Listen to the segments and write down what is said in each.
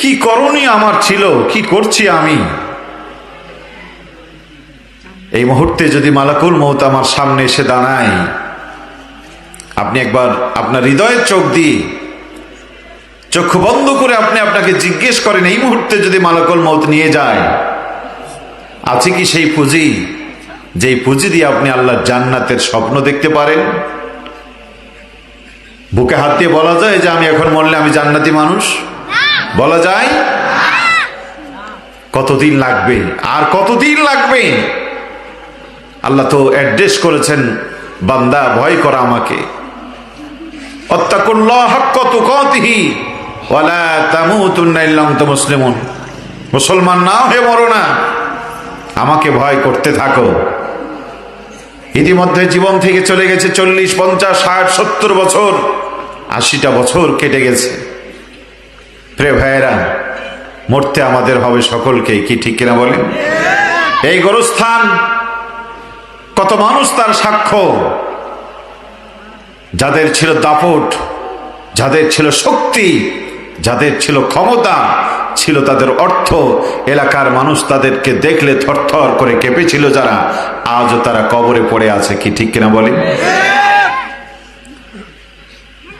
কি করণীয় আমার ছিল? কি করছি আমি? এই মুহূর্তে যদি মালাকুল মৌত আমার সামনে এসে দাঁড়ায়, আপনি একবার আপনার হৃদয়ের চোখ দিয়ে চক্ষু বন্ধ করে আপনি আপনাকে জিজ্ঞেস করেন, এই মুহূর্তে যদি মালাকুল মৌত নিয়ে যায়, আছে কি সেই পুঁজি? যেই পুঁজি দিয়ে আপনি আল্লাহর জান্নাতের স্বপ্ন দেখতে পারেন? বুকে হাত দিয়ে বলা যায় যে আমি এখন মরলে আমি জান্নাতি মানুষ। বলা যায়, কতদিন লাগবে? আর কতদিন লাগবে? আল্লাহ তো অ্যাড্রেস করেছেন, বান্দা ভয় করা আমাকে। মুসলমান না হয়ে মরো না, আমাকে ভয় করতে থাকো। ইতিমধ্যে জীবন থেকে চলে গেছে চল্লিশ, পঞ্চাশ, ষাট, সত্তর বছর, আশিটা বছর কেটে গেছে। প্রে ভাইয়েরা, মরতে আমাদের হবে সকলকে কি ঠিক কিনা বলেন? এই গোরস্থান, কত মানুষ তার সাক্ষ্য। যাদের ছিল দাপট, যাদের ছিল শক্তি, যাদের ছিল ক্ষমতা, ছিল তাদের অর্থ। এলাকার মানুষ তাদেরকে দেখলে থরথর করে কেঁপেছিল যারা। আজও তারা কবরে পড়ে আছে, কি ঠিক কিনা বলেন?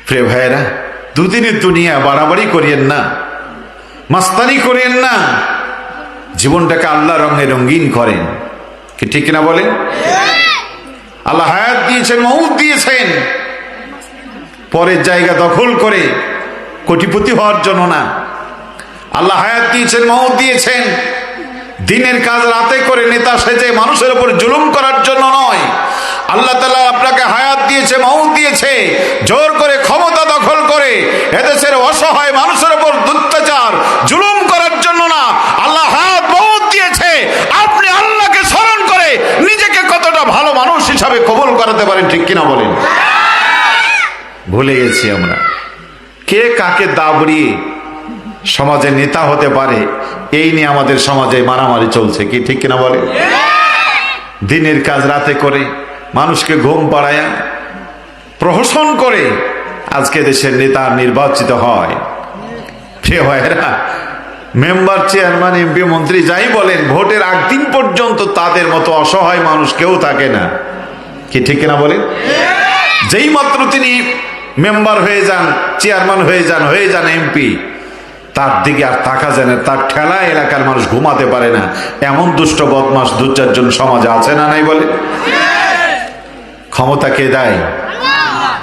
প্রিয় ভাইয়েরা দুদিনের দুনিয়া বাড়াবাড়ি করিয়েন না, মাস্তানি করিয়েন না, জীবনটাকে আল্লাহ রঙে রঙিন করেন। কি ঠিক কিনা বলেন? আল্লাহ হায়াত দিয়েছেন মৌত দিয়েছেন। পরের জায়গা দখল করে কোটিপতি হওয়ার জন্য না। আল্লাহ হায়াত দিয়েছেন মৌত দিয়েছেন। দিনের কাজ রাতে করে নেতা সেজে মানুষের উপর জুলুম করার জন্য নয়। আল্লাহ তালা আপনাকে হায়াত দিয়েছে মৌত দিয়েছে। জোর করে ক্ষমতা করে এদেশের অসহায় মানুষের উপর দুত্যাচার জুলুম করার জন্য না। আল্লাহ হায়াত মৌত দিয়েছে। আপনি আল্লাহকে স্মরণ করে নিজেকে কতটা ভালো মানুষ হিসাবে কবুল করাতে পারেন, ঠিক কিনা বলেন? ভুলে গেছি আমরা। কে কাকে দাবড়িয়ে সমাজের নেতা হতে পারে, এই নিয়ে আমাদের সমাজে মারামারি চলছে, কি ঠিক কিনা বলে দিনের কাজ রাতে করে মানুষকে ঘুম পাড়ায়, প্রহসন করে আজকে দেশের নেতা নির্বাচিত হয়। প্রিয় ভাইয়েরা মেম্বার, চেয়ারম্যান, এমপি, মন্ত্রী যাই বলেন, ভোটের আগ দিন পর্যন্ত তাদের মতো অসহায় মানুষ কেউ থাকে না। কি ঠিক কিনা বলেন? যেই মাত্র তিনি মেম্বার হয়ে যান, চেয়ারম্যান হয়ে যান হয়ে যান এমপি, তার দিকে আর তাকা যায় না, তার ঠেলা এলাকার মানুষ ঘুমাতে পারে না। এমন দুষ্ট বদমাস দু চারজন সমাজে আছে না নাই বলে? ক্ষমতা কে দেয়?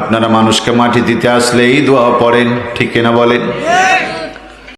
আপনারা মানুষকে মাটি দিতে আসলে এই দোয়া পড়েন ঠিক কিনা বলেন?